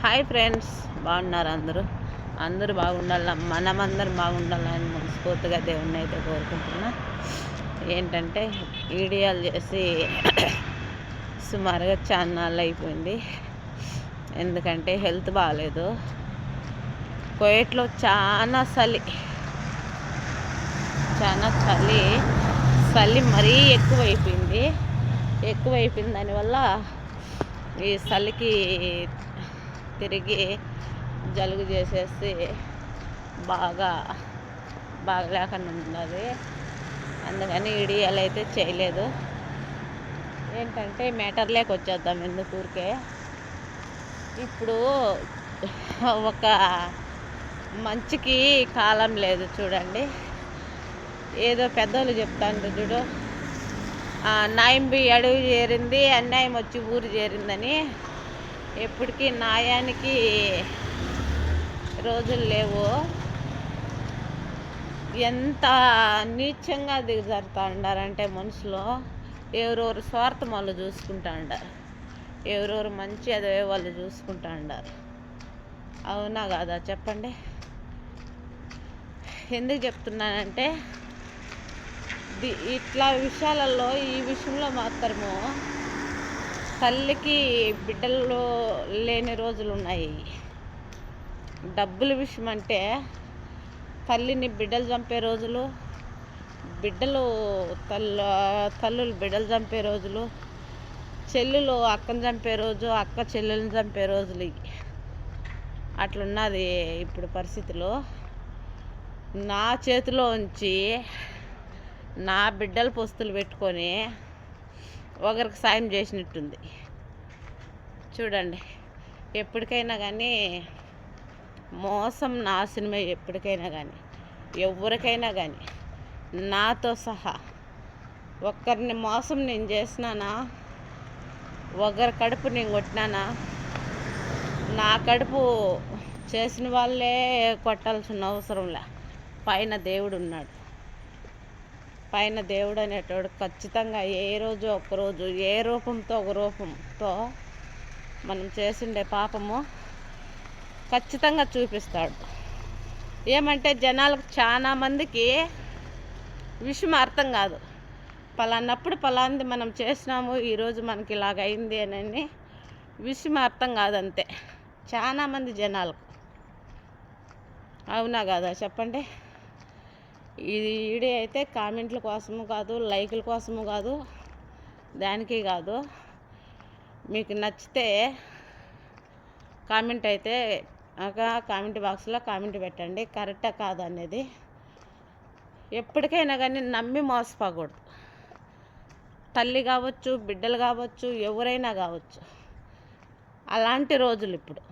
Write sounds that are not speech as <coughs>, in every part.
Hi friends బాగున్నారు అందరూ? అందరూ బాగుండాల మనమందరం బాగుండాలని మనస్ఫూర్తిగా దేవుణ్ణి అయితే కోరుకుంటున్నా. ఏంటంటే వీడియోలు చేసి <coughs> సుమారుగా చాలా అయిపోయింది. ఎందుకంటే హెల్త్ బాగాలేదు. కోయట్లో చాలా చలి చాలా చలి చలి మరీ ఎక్కువైపోయింది. ఎక్కువైపోయింది దానివల్ల ఈ చలికి తిరిగి జలుబు చేసేసి బాగా బాగలేకుండా ఉన్నది అందుకని ఇడియాలు అయితే చేయలేదు. ఏంటంటే మ్యాటర్లేకి వచ్చేద్దాం ఎందుకు ఊరికే? ఇప్పుడు ఒక మంచికి కాలం లేదు చూడండి. ఏదో పెద్దోళ్ళు చెప్తాను చూడు. ఆ, అడుగు అడవి చేరింది అన్యాయం వచ్చి ఊరు చేరిందని. ఎప్పటికీ న్యాయానికి రోజులు లేవు. ఎంత నీచంగా దిగజారుతా ఉండారంటే మనుషులు ఎవరెవరు స్వార్థం వాళ్ళు చూసుకుంటా ఉండారు. ఎవరెవరు మంచి అదే వాళ్ళు చూసుకుంటా ఉండారు. అవునా కాదా చెప్పండి. ఎందుకు చెప్తున్నానంటే ఇట్లా విషయాలలో ఈ విషయంలో మాత్రము తల్లికి బిడ్డలు లేని రోజులు ఉన్నాయి డబ్బుల విషయం అంటే తల్లిని బిడ్డలు చంపే రోజులు బిడ్డలు తల్లు తల్లులు బిడ్డలు చంపే రోజులు చెల్లెలు అక్కని చంపే రోజు అక్క చెల్లెల్ని చంపే రోజులు అట్లున్నది ఇప్పుడు పరిస్థితిలో. నా చేతిలో ఉంచి నా బిడ్డల పొస్తులు పెట్టుకొని ఒకరికి సాయం చేసినట్టుంది. చూడండి ఎప్పటికైనా కానీ మోసం నాశనమే ఎప్పటికైనా కానీ ఎవరికైనా కానీ నాతో సహా ఒక్కరిని మోసం నేను చేసినానా? ఒకరి కడుపు నేను కొట్టినానా? నా కడుపు చేసిన వాళ్ళే కొట్టాల్సిన అవసరంలే పైన దేవుడు ఉన్నాడు పైన దేవుడు అనేటోడు ఖచ్చితంగా ఏ రోజు ఒకరోజు ఏ రూపంతో ఒక రూపంతో మనం చేసిండే పాపము ఖచ్చితంగా చూపిస్తాడు. ఏమంటే జనాలకు చాలా మందికి విషయం అర్థం కాదు. పలానప్పుడు పలాంది మనం చేసినాము ఈరోజు మనకి ఇలాగ అయింది అని విషయం అర్థం కాదంతే. చాలా మంది జనాలకు. అవునా కాదా? చెప్పండి. ఇది వీడియో అయితే కామెంట్ల కోసము కాదు లైకుల కోసము కాదు దానికి కాదు. మీకు నచ్చితే కామెంట్ అయితే ఒక కామెంట్ బాక్స్లో కామెంట్ పెట్టండి. కరెక్టా కాదు అనేది ఎప్పటికైనా కానీ నమ్మి మోసపోకూడదు. తల్లి కావచ్చు బిడ్డలు కావచ్చు ఎవరైనా కావచ్చు. అలాంటి రోజులు ఇప్పుడు.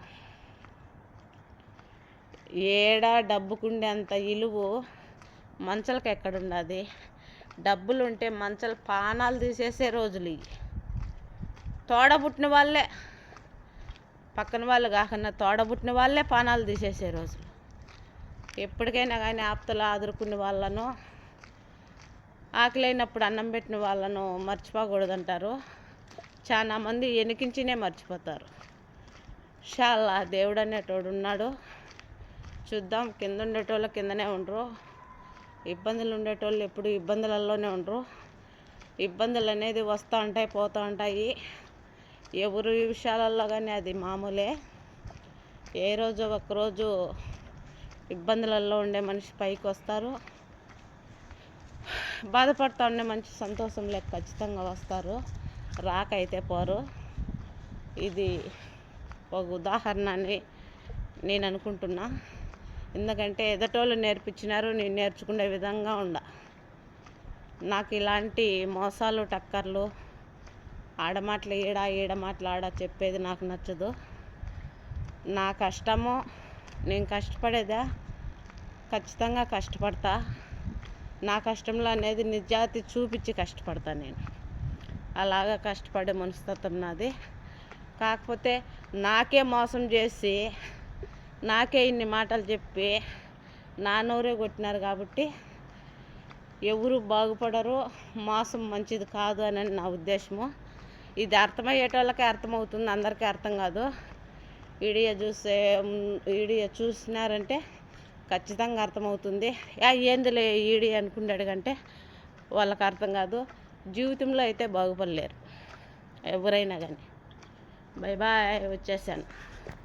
ఏడా డబ్బుకుండే అంత ఇలువు మంచలకు ఎక్కడున్నది డబ్బులు ఉంటే మంచలు పానాలు తీసేసే రోజులు ఇవి. తోడబుట్టిన వాళ్ళే. పక్కన వాళ్ళు కాకుండా తోడబుట్టిన వాళ్ళే పానాలు తీసేసే రోజులు. ఎప్పటికైనా కానీ ఆప్తలు ఆదురుకునే వాళ్ళను ఆకలైనప్పుడు అన్నం పెట్టిన వాళ్ళను మర్చిపోకూడదంటారు. చాలా మంది ఎనికించినే మర్చిపోతారు. షాల్లా దేవుడు అనేటోడు ఉన్నాడు. చూద్దాం కింద ఉండేటోళ్ళు కిందనే ఉండరు. ఇబ్బందులు ఉండేటోళ్ళు ఎప్పుడు ఇబ్బందులలోనే ఉండరు. ఇబ్బందులు అనేది వస్తూ ఉంటాయి పోతూ ఉంటాయి. ఎవరు విషయాలలో కానీ అది మామూలే. ఏ రోజు ఒకరోజు ఇబ్బందులలో ఉండే మనిషి పైకి వస్తారు. బాధపడుతూ ఉండే మంచి సంతోషం లేక ఖచ్చితంగా వస్తారు. రాకైతే పోరు. ఇది ఒక ఉదాహరణ అని నేను అనుకుంటున్నా. ఎందుకంటే ఎదటోళ్ళు నేర్పించినారు నేను నేర్చుకునే విధంగా ఉండ. నాకు ఇలాంటి మోసాలు టక్కర్లు ఆడమాటలు ఈడ ఈడ మాటలు ఆడ చెప్పేది నాకు నచ్చదు. నా కష్టము నేను కష్టపడేదా? ఖచ్చితంగా కష్టపడతా. నా కష్టంలో అనేది నిజాతి చూపించి కష్టపడతా నేను. అలాగా కష్టపడే మనస్తత్వం నాది. కాకపోతే నాకే మోసం చేసి నాకే ఇన్ని మాటలు చెప్పి నా నోరే కొట్టినారు కాబట్టి ఎవరు బాగుపడరు. మోసం మంచిది కాదు అని నా ఉద్దేశము. ఇది అర్థమయ్యేటోళ్ళకే అర్థమవుతుంది అందరికీ అర్థం కాదు. వీడియో చూసే వీడియో చూసినారంటే ఖచ్చితంగా అర్థమవుతుంది. యా ఏందిలే ఈడి అనుకున్నాడు కంటే వాళ్ళకి అర్థం కాదు. జీవితంలో అయితే బాగుపడలేరు ఎవరైనా కానీ. బై బాయ్ వచ్చేసాను.